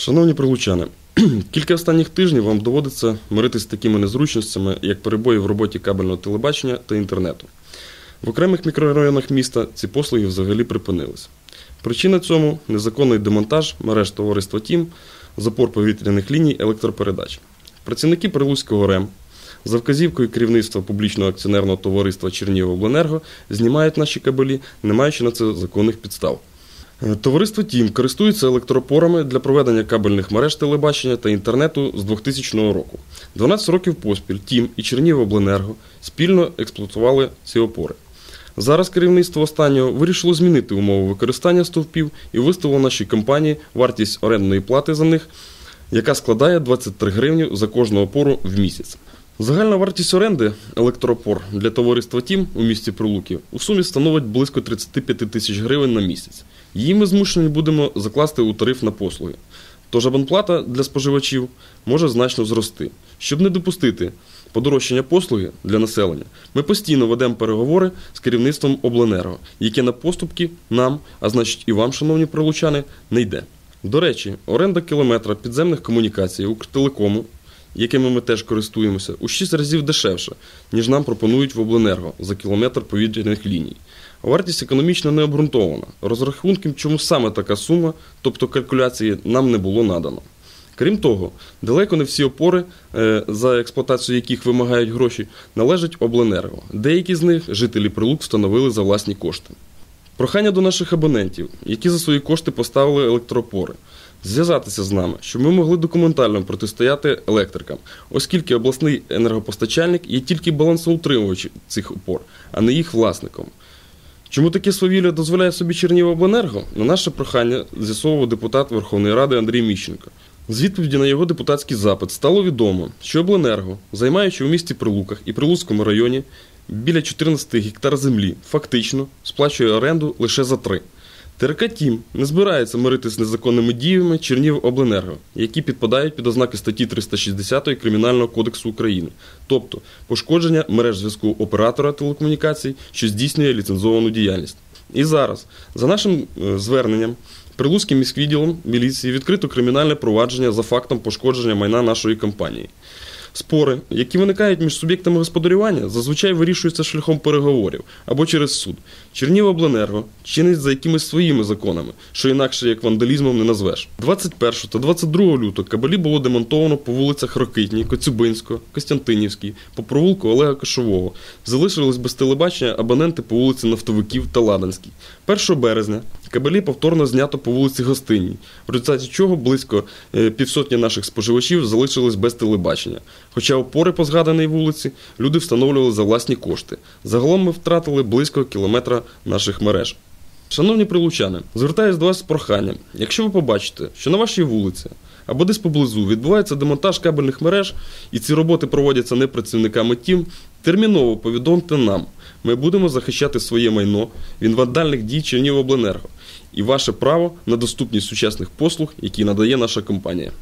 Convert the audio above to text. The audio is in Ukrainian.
Шановні прилучани, кілька останніх тижнів вам доводиться миритися з такими незручностями, як перебої в роботі кабельного телебачення та інтернету. В окремих мікрорайонах міста ці послуги взагалі припинились. Причина цьому незаконний демонтаж мереж товариства Тім, запор повітряних ліній електропередач. Працівники Прилуцького РЕМ за вказівкою керівництва публічного акціонерного товариства Чернігівобленерго знімають наші кабелі, не маючи на це законних підстав. Е, Товариство Тім користується електропорами для проведення кабельних мереж телебачення та інтернету з 2000 року. 12 років поспіль Тім і Чернігівобленерго спільно експлуатували ці опори. Зараз керівництво останнього вирішило змінити умови використання стовпів і виставило нашій компанії вартість орендної плати за них, яка складає 23 гривні за кожну опору в місяць. Загальна вартість оренди електроопор для товариства Тім у місті Прилуків у сумі становить близько 35 тисяч гривень на місяць. Її ми змушені будемо закласти у тариф на послуги. Тож абонплата для споживачів може значно зрости. Щоб не допустити подорожчання послуги для населення, ми постійно ведемо переговори з керівництвом обленерго, яке на поступки нам, а значить і вам, шановні прилучани, не йде. До речі, оренда кілометра підземних комунікацій Укртелекому, якими ми теж користуємося, у 6 разів дешевше, ніж нам пропонують в обленерго за кілометр повітряних ліній. Вартість економічно не обґрунтована. Розрахунків, чому саме така сума, тобто калькуляції, нам не було надано. Крім того, далеко не всі опори, е, за експлуатацію яких вимагають гроші, належать обленерго. Деякі з них жителі прилук встановили за власні кошти. Прохання до наших абонентів, які за свої кошти поставили електропори, зв'язатися з нами, щоб ми могли документально протистояти електрикам, оскільки обласний енергопостачальник є тільки балансоутримувачем цих опор, а не їх власником. Чому таке свавілля дозволяє собі Чернівобленерго? На наше прохання з'ясовував депутат Верховної Ради Андрій Міщенко. З відповіді на його депутатський запит стало відомо, що обленерго, займаючи у місті Прилуках і Прилуцькому районі біля 14 гектар землі, фактично сплачує оренду лише за три. ТРК Тім не збирається миритися з незаконними діями Чернігівобленерго, які підпадають під ознаки статті 360 Кримінального кодексу України, тобто пошкодження мереж зв'язку оператора телекомунікацій, що здійснює ліцензовану діяльність. І зараз, за нашим е, зверненням, Прилуцьким міськвідділом міліції відкрито кримінальне провадження за фактом пошкодження майна нашої компанії. Спори, які виникають між суб'єктами господарювання, зазвичай вирішуються шляхом переговорів або через суд. Чернігівобленерго чинить за якимись своїми законами, що інакше як вандалізмом не назвеш. 21 та 22 лютого кабелі було демонтовано по вулицях Рокитній, Коцюбинського, Костянтинівській, по провулку Олега Кошового. Залишились без телебачення абоненти по вулиці Нафтовиків та Ладанській. 1 березня кабелі повторно знято по вулиці Гостинній, в результаті чого близько е, півсотні наших споживачів залишились без телебачення. Хоча опори по згаданій вулиці люди встановлювали за власні кошти. Загалом ми втратили близько кілометра наших мереж. Шановні прилучани, звертаюся до вас з проханням. Якщо ви побачите, що на вашій вулиці або десь поблизу відбувається демонтаж кабельних мереж, і ці роботи проводяться не працівниками ТІМ, терміново повідомте нам. Ми будемо захищати своє майно від вандальних дій Чернігівобленерго і ваше право на доступність сучасних послуг, які надає наша компанія.